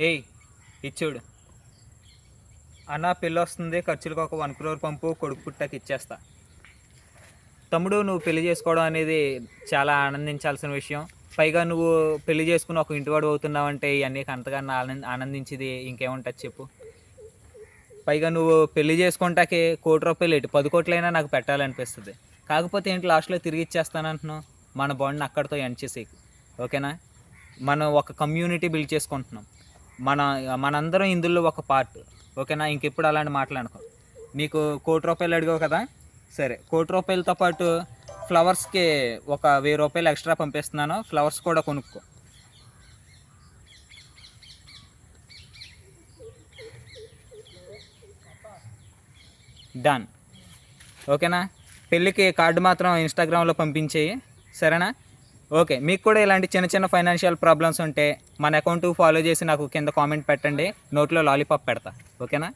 ఏయ్ ఇచ్చుడు అన్న పెళ్ళి వస్తుంది ఖర్చులకు ఒక వన్ క్రోర్ పంపు కొడుకు పుట్టకి ఇచ్చేస్తా. తమ్ముడు నువ్వు పెళ్ళి చేసుకోవడం అనేది చాలా ఆనందించాల్సిన విషయం. పైగా నువ్వు పెళ్ళి చేసుకుని ఒక ఇంటివాడు అవుతున్నావు అంటే ఇవన్నీ అంతగా ఆనంద ఆనందించేది ఇంకేముంటుంది చెప్పు. పైగా నువ్వు పెళ్ళి చేసుకుంటాకే కోటి రూపాయలు ఎటు పది కోట్లైనా నాకు పెట్టాలనిపిస్తుంది. కాకపోతే ఏంటి లాస్ట్లో తిరిగి ఇచ్చేస్తానంటున్నావు? మన బాండ్ని అక్కడితో ఎండ్ చేసేయకు ఓకేనా? మనం ఒక కమ్యూనిటీ బిల్డ్ చేసుకుంటున్నాం. మన మనందరం ఇందులో ఒక పార్ట్ ఓకేనా? ఇంకెప్పుడు అలాంటి మాట్లాడుకో నీకు కోటి రూపాయలు అడిగావు కదా? సరే. కోటి రూపాయలతో పాటు ఫ్లవర్స్కి ఒక వెయ్యి రూపాయలు ఎక్స్ట్రా పంపిస్తున్నాను. ఫ్లవర్స్ కూడా కొనుక్కో. డన్ ఓకేనా? పెళ్ళికి కార్డు మాత్రం ఇన్స్టాగ్రామ్లో పంపించేయి. సరేనా? ఓకే మీకు కూడా ఇలాంటి చిన్న చిన్న ఫైనాన్షియల్ ప్రాబ్లమ్స్ ఉంటే మన అకౌంట్ ఫాలో చేసి నాకు కింద కామెంట్ పెట్టండి. నోట్లో లాలీపాప్ పెడతా. ఓకేనా?